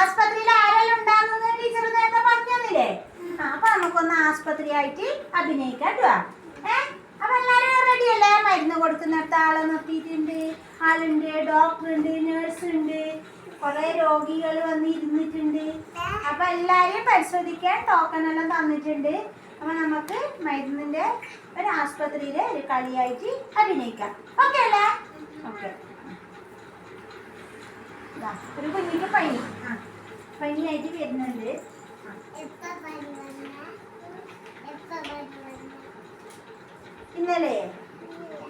ആസ്പത്രിയിൽ ആരെല്ലാം ഉണ്ടാകുന്നത് ടീച്ചർ നേരത്തെ പറഞ്ഞില്ലേ? അപ്പൊ നമുക്കൊന്ന് ആശുപത്രി ആയിട്ട് അഭിനയിക്കാം ഏഹ് അപ്പൊ എല്ലാരും റെഡി അല്ലേ? മരുന്ന് കൊടുക്കുന്നിടത്ത് ആളെ നിർത്തിയിട്ടുണ്ട്. ആളുണ്ട് ഡോക്ടർ ഉണ്ട് നേഴ്സ് ഉണ്ട്. കുറെ രോഗികൾ വന്ന് ഇരുന്നിട്ടുണ്ട്. അപ്പൊ എല്ലാരെയും പരിശോധിക്കാൻ ടോക്കൺ എല്ലാം തന്നിട്ടുണ്ട്. അപ്പൊ നമുക്ക് മരുന്നിന്റെ ഒരു ആസ്പത്രിയിലെ ഒരു കളിയായിട്ട് അഭിനയിക്കാം. ഓക്കെ അല്ലേ? ഓക്കെ ഒരു കുഞ്ഞിക്ക് പനി. പനിയായിട്ട് വരുന്നുണ്ട്. ഇന്നലെ?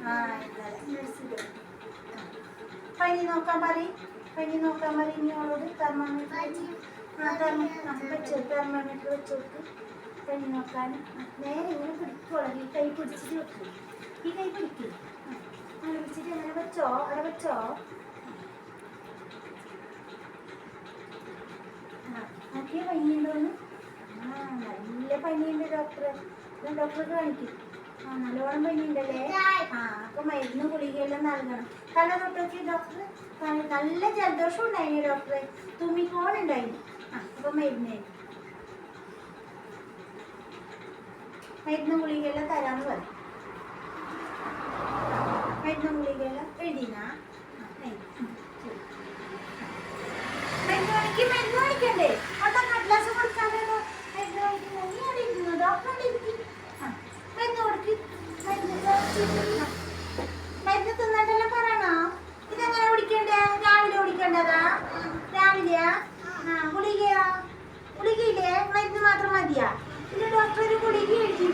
ആ ഇന്നലെ. നഴ്സിൽ. ആ. പനി നോക്കാൻ പറയും. പനി നോക്കാൻ പറയും ഇനിയോളോട് തെർമോമീറ്റർ ആ തെർമോ ആ വെച്ചു. തെർമോമീറ്റർ വെച്ച് പനി നോക്കാൻ. നേരെ ഇങ്ങനെ പിടിക്കോളൂ ഈ കൈ പിടിച്ചിട്ട് വെക്കും. ഈ കൈ പിടിക്കും. അങ്ങനെ പിടിച്ചിട്ട് അങ്ങനെ വെച്ചോ? അവിടെ വെച്ചോ? ആ പനിയുണ്ടോന്ന്? ആ നല്ല പനിയുണ്ട് ഡോക്ടറെ. ഡോക്ടറെ കാണിക്കും. ആ നല്ലോണം പനിയുണ്ടല്ലേ? ആ അപ്പൊ മരുന്ന് ഗുളികയെല്ലാം നൽകണം. തല തൊട്ടൊക്കെ ഡോക്ടർ നല്ല ജലദോഷം ഉണ്ടായിന് ഡോക്ടറെ. തുമ്മിക്കോണുണ്ടായിന് ആ അപ്പൊ മരുന്ന് മരുന്ന് ഗുളികയെല്ലാം തരാന്ന് പറയും മരുന്ന് ഗുളികയെല്ലാം എഴുതിനാ ആ, എഴുതി. ഉം, ശരി. മരുന്ന് കാണിക്ക് മരുന്ന് കാണിക്കണ്ടേ അവിടെ കടലാസ് കൊടുക്കാതെ മരുന്ന് കാണിക്കുന്നു നീ അവിടെ ഇരുന്നു ഡോക്ടറെ ഇരിക്കും ആ മരുന്ന് കൊടുക്ക് മരുന്ന് കഴിച്ച് ആ. മരുന്ന് തിന്നിട്ടെല്ലാം പറയണോ ഇതെങ്ങനെ കുടിക്കണ്ടേ രാവിലെ കുടിക്കേണ്ടതാ രാവിലെയാ ആ ഗുളികയാ ഗുളികയില്ലേ മരുന്ന് മാത്രം മതിയാ ഇല്ല ഡോക്ടർ ഒരു ഗുളിക എഴുതി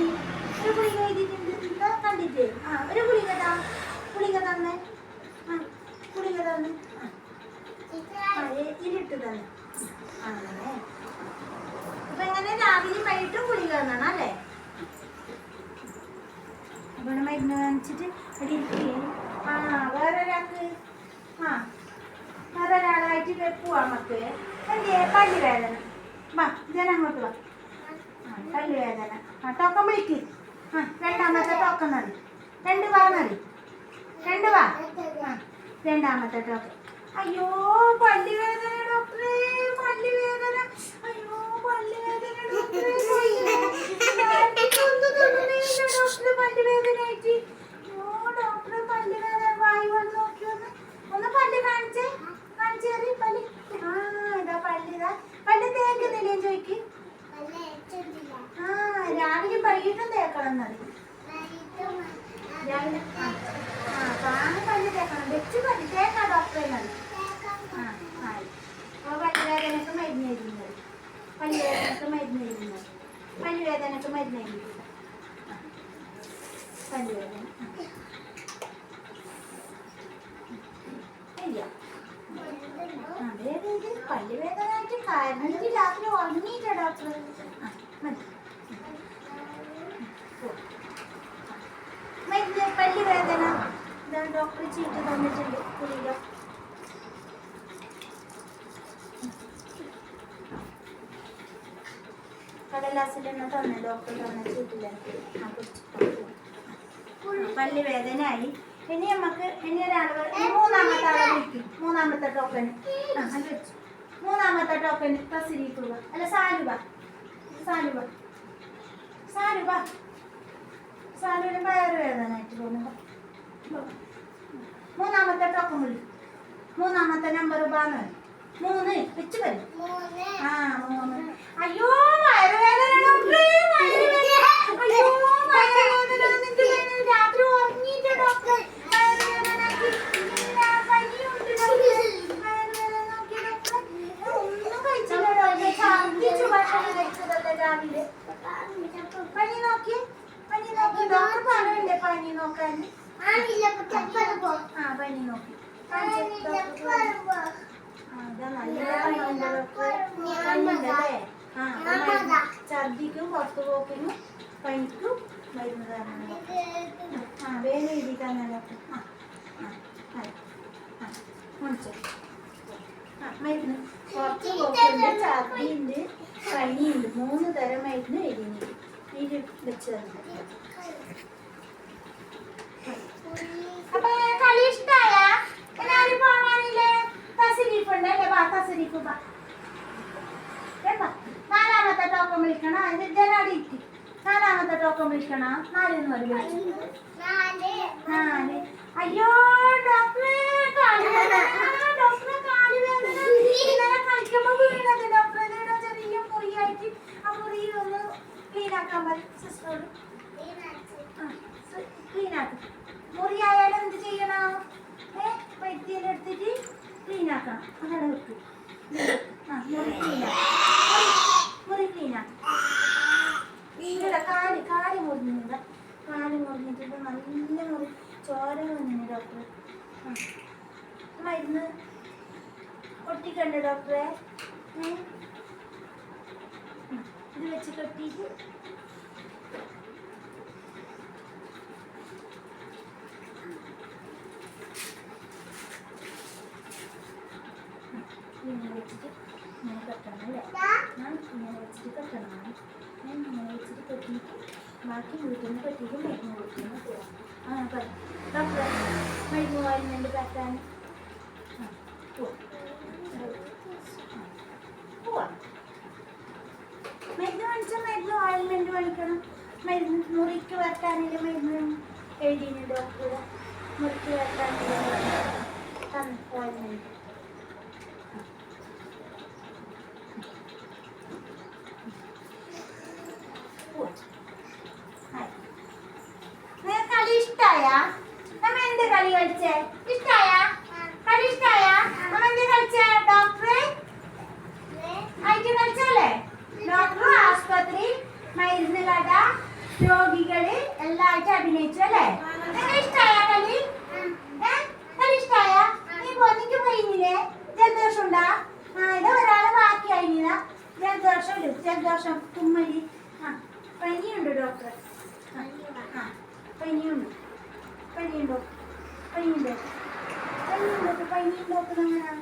ഒരു ഗുളിക എഴുതിയിട്ടുണ്ട് ഇതാ കണ്ടിട്ട് ആ ഒരു ഗുളിക താ ഗുളിക തന്നെ ആ ഗുളിക തന്നെ ആ ആ, ഇ- ഇരുട്ട് തന്നെ അങ്ങനെ അപ്പൊ എങ്ങനെ രാവിലെ തന്നാണ് അല്ലേ? ഇവിടെ മരുന്ന് കാണിച്ചിട്ട് ഇവിടെ ആ വേറൊരാൾക്ക് ആ വേറൊരാളായിട്ട് പോവാം നമുക്ക്. എന്തേ പല്ല് വേദന വാ ഞാൻ അങ്ങോട്ട് വാ. പല്ല് വേദന ആ ടോക്കൺ വിളിക്ക്. ആ രണ്ടാമത്തെ ടോക്കൺ മതി രണ്ട് വാ മതി രണ്ട് വാ. രണ്ടാമത്തെ ടോക്കൺ അയ്യോ പല്ല് വേദന ഡോക്ടറെ പല്ല് വേദന അയ്യോ പല്ല് വേദന ഡോക്ടറെ അയ്യോ, ഞാനിതൊന്നും തിന്നുന്നില്ല ഡോക്ടറെ പല്ല് വേദനയായിട്ട് അയ്യോ ഡോക്ടറെ പല്ല് വേദന വായി വന്ന് നോക്കി ഒന്ന് ഒന്ന് പല്ല് കാണിച്ചേ കാണിച്ചേറി പല്ല് ആ ഇതാ പല്ല് ഇതാ പല്ല് തേക്കുന്നില്ലേ ചോദിക്ക് ആ രാവിലെ വൈകിട്ടും തേക്കണം എന്നറിയും വെച്ച് പല്ല് തേക്കാം ഡോക്ടറെ എന്നറിയും ആ ആയി അപ്പോൾ പല്ലുവേദനക്ക് മരുന്ന് എഴുതുന്നത് പല്ലുവേദനക്ക് മരുന്ന് മരുന്ന് ആ. പല്ലുവേദന. ഇല്ല പല്ലുവേദനയായിട്ട് കാരണം രാത്രി ഉറങ്ങിയില്ല ഡോക്ടർ ആ മതി ഓ. മരുന്ന് പല്ലുവേദന ഇതാ ഡോക്ടർ ചീട്ട് തന്നിട്ടുണ്ട്. ഗുളിക കടലാസിലെണ്ണ തന്നെ. ഡോക്ടർ തന്ന ചീട്ടിലേക്ക് ആ കുടിച്ചിട്ട് പല്ല് വേദനയായി. ഇനി നമുക്ക് ഇനി ഒരാൾ മൂന്നാമത്തെ ആളെ മൂന്നാമത്തെ ടോക്കൺ മൂന്നാമത്തെ ടോക്കൺ പ്രസിരിക്കുക അല്ല സാലുവ സാലുവ സാലുവ സാലുവിന് വയറ് വേദന തോന്നുന്നു. മൂന്നാമത്തെ ടോക്കൺ വിളി. മൂന്നാമത്തെ നമ്പർ ബാന്ന് മൂന്ന്. വെച്ച് വരും ആ മൂന്ന്. അയ്യോ പനി നോക്കി? പനി നോക്കി. ഡോക്ടർ പറയണ്ടേ പനി നോക്കാൻ? ഛർദിക്കും പുറത്തു പോക്കിനും പനിക്കും മരുന്ന് തരണം ആ വേഗം എഴുതിക്കാൻ നല്ല ആ ആ ആയി. ആ മരുന്ന്. പുറത്ത് പോക്കുണ്ട് ഛർദിയുണ്ട് പനിയുണ്ട്. മൂന്ന് തരം മരുന്ന് എഴുതി വെച്ച് തന്നെ അപ്പൊ കളി ഇഷ്ടായ എല്ലാരും പോവാനില്ലേ തസരീഫ് ഉണ്ടല്ലേ വാ തസരീഫ് വിളിക്കണം അതിന് ജനാടി ഇട്ടി നാലാമത്തെ ടോക്കൺ വിളിക്കണം നാലെന്ന് വിളിച്ചു നാല്. അയ്യോ ഡോക്ടറെ ഡോക്ടറെ കാൽ വേദന. ഇന്നലെ കളിക്കുമ്പോ വീണത്. ഡോക്ടറെ ചെറിയ മുറിയായിട്ട് ആ മുറി ഒന്ന് ക്ലീൻ ആക്കാൻ പറയും സിസ്റ്ററോട് ക്ലീൻ ആക്കും മുറിയായാലും എന്ത് ചെയ്യണം? ഏ വൈദ്യയിലെടുത്തിട്ട് ക്ലീൻ ആക്കണം അങ്ങനെ വെക്കും. ആ മുറി ക്ലീൻ ആക്കും ഇവിടെ കാൽ കാൽ മുറിഞ്ഞില്ല കാൽ മുറിഞ്ഞിട്ട് നല്ല മുറി ചോര വന്നിന് ഡോക്ടർ ആ. മരുന്ന് ഒട്ടിക്കണ്ട് ഡോക്ടറെ. ഇത് വെച്ച് കെട്ടിയിട്ട്. ഇങ്ങനെ വെച്ചിട്ട് ഇങ്ങനെ കെട്ടണം അല്ലേ? ഞാൻ ഇങ്ങനെ വെച്ചിട്ട് കെട്ടണം. ഞാൻ ഇങ്ങനെ വെച്ചിട്ട് കെട്ടിയിട്ട് ബാക്കി വീട്ടിൽ കെട്ടിയിട്ട് മരുന്ന് കൊടുക്കുന്നു അങ്ങനെ പറഞ്ഞു ഡോക്ടറെ മരുന്ന് വരുന്നുണ്ട് പറ്റാൻ പോവാം. ആ, പോവാം. മരുന്ന് മേടിച്ചാൽ മരുന്ന് ഓയിൽമെന്റ് മേടിക്കണം മരുന്ന് മുറിക്ക് വരട്ടാനില്ല മരുന്ന് എഴുതിന് ഡോക്ടർ മുറിക്ക് നിനക്ക് കളി ഇഷ്ടായ? നമ്മ എന്ത് കളി കളിച്ചേ? ഇഷ്ടായ? കളി ഇഷ്ടായ? നമ്മ എന്ത് കളിച്ചേ ഡോക്ടറെ? ആയിട്ട് കളിച്ചല്ലേ ഡോക്ടർ ആസ്പത്രി മരുന്ന് കട രോഗികൾ എല്ലായിട്ട് അഭിനയിച്ചു അല്ലേ? ഇഷ്ടായ കളി? കളി ഇഷ്ടായ? നീ പൊന്നിക്ക് പോയില്ലേ ജലദോഷം ഉണ്ടാ? ഇത് ഒരാൾ ബാക്കിയായില്ല ജലദോഷം ഇല്ല ജലദോഷം തുമ്മലി. ആ പനിയുണ്ട് ഡോക്ടർ ആ പനിയുണ്ട്. പനിയുണ്ടോ? പനിയുണ്ടോ? പനിയുണ്ടോ? പനിയുണ്ടോക്കുന്ന അങ്ങനെ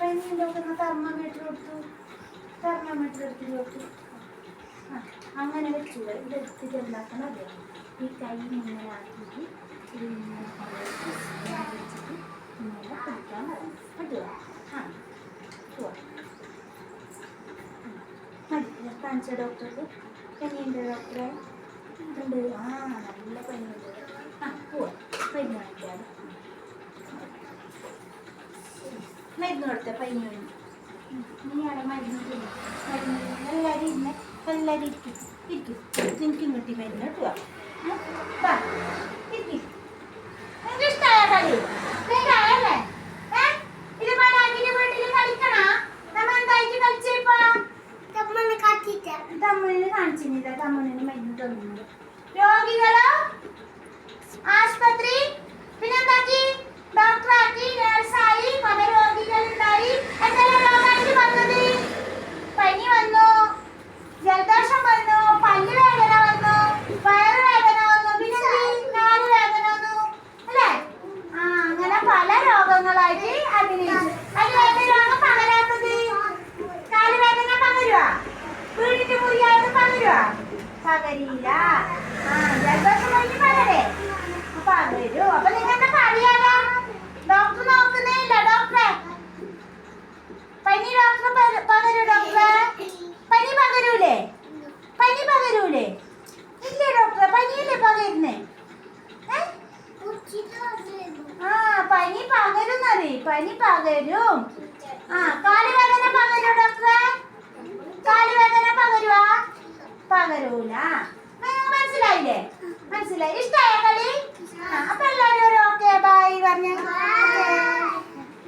പനിയുണ്ടോക്കുന്ന തെർമോമീറ്റർ കൊടുത്തു തെർമോമീറ്റർ എടുത്ത്. കൊടുത്തു ആ. അങ്ങനെ വെച്ചു ഇത് എടുത്തിട്ട് എന്താക്കണം അറിയാം ഈ കൈ ഇങ്ങനെ ആക്കിയിട്ട് ഇങ്ങനെ വെച്ചിട്ട് ഇങ്ങനെ പിടിക്കാൻ പറയും. പറ്റുമോ ആ. മതി. കാണിച്ച ഡോക്ടർക്ക്? പനിയുണ്ട് ഡോക്ടറെ? ഉണ്ട്. ആ നല്ല പനിയുണ്ട്. ആ പോവാം പനി കാണിക്കാതെ മരുന്ന് കൊടുത്ത പനി വേണ്ടി നീയാണ് മരുന്ന് തിന്നു മരുന്ന് തിന്ന് എല്ലാവരും ഇരുന്ന് എല്ലാവരും ഇരിക്കും ഇരിക്കും. നിനക്ക് ഇങ്ങോട്ട് വരുന്നോട്ട് കിട്ടുക വാ ഇരിക്കും. നിനക്ക് ഇഷ്ടമായ കളി? ഇഷ്ടമായല്ലേ ഏ? ഇത് മനാക്കിന്റെ വീട്ടിൽ കളിക്കണ? നമ്മ എന്തായിട്ട് കളിച്ചേപ്പാ തമിഴിന് കാണിച്ചില്ല തമിഴിന് മരുന്ന് തന്നു രോഗികളോ? ആശുപത്രി? പിന്നെന്താക്കി ഡോക്ടറാക്കി നഴ്സായി പല രോഗികളുണ്ടായി. എന്തെല്ലാം രോഗമായിട്ട് വന്നത്? പനി വന്നു ജലദോഷം വന്നു പല്ല് വേദന പനി പകരും. ആ കാലുവേദന പകരും ഡോക്ടറെ കാലുവേദന പകരുവാ? പകരൂല. മനസ്സിലായില്ലേ? മനസ്സിലായി. ഇഷ്ടായ കളി? അപ്പൊ എല്ലാരും ഓക്കെ ബൈ പറഞ്ഞു.